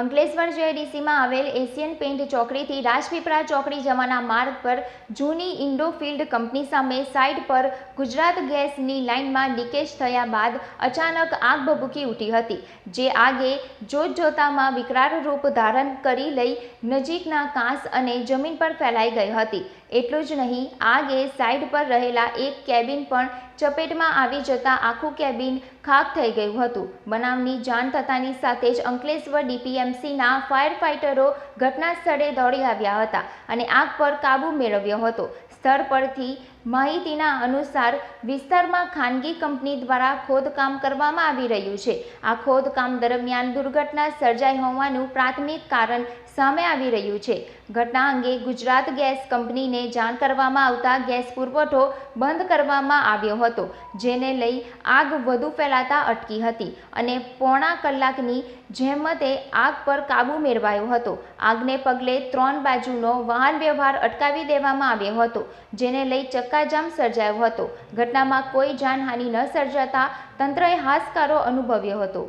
અંકલેશ્વર જેઆઈડીસીમાં આવેલ Asian paint ચોકડીથી Rajpipla ચોકડી જવાના માર્ગ પર જૂની ઇન્ડોફિલ્ડ કંપની સામે સાઇડ પર ગુજરાત ગેસની લાઇનમાં લીકેજ થયા બાદ અચાનક આગ ભભૂકી ઉઠી હતી. જે આગે જોતજોતામાં વિકરાળ રૂપ ધારણ કરી લઈ નજીકના કાંસ અને જમીન પર ફેલાઈ ગઈ હતી. એટલું જ નહીં, આગે સાઇડ પર રહેલા એક કેબિન પણ ચપેટમાં આવી જતા આખું કેબિન ખાક થઈ ગયું હતું. બનાવની જાણ થતાની સાથે જ અંકલેશ્વર ડીપીએમસીના ફાયર ફાઇટરો ઘટના સ્થળે દોડી આવ્યા હતા અને આગ પર કાબૂ મેળવ્યો હતો. સ્થળ પરથી માહિતીના અનુસાર વિસ્તારમાં ખાનગી કંપની દ્વારા ખોદકામ કરવામાં આવી રહ્યું છે. આ ખોદકામ દરમિયાન દુર્ઘટના સર્જાઈ હોવાનું પ્રાથમિક કારણ સામે આવી રહ્યું છે. ઘટના અંગે ગુજરાત ગેસ કંપનીને જાણ કરવામાં આવતા ગેસ પુરવઠો બંધ કરવામાં આવ્યો હતો, જેને લઈ આગ વધુ ફેલાતા અટકી હતી અને પોણા કલાકની જહેમતે આગ પર કાબૂ મેળવાયો હતો. આગને પગલે ત્રણ બાજુનો વાહન વ્યવહાર અટકાવી દેવામાં આવ્યો હતો, જેને લઈ ચક્કાજામ સર્જાયો હતો. ઘટનામાં કોઈ જાનહાનિ ન સર્જાતા તંત્રએ હાશકારો અનુભવ્યો હતો.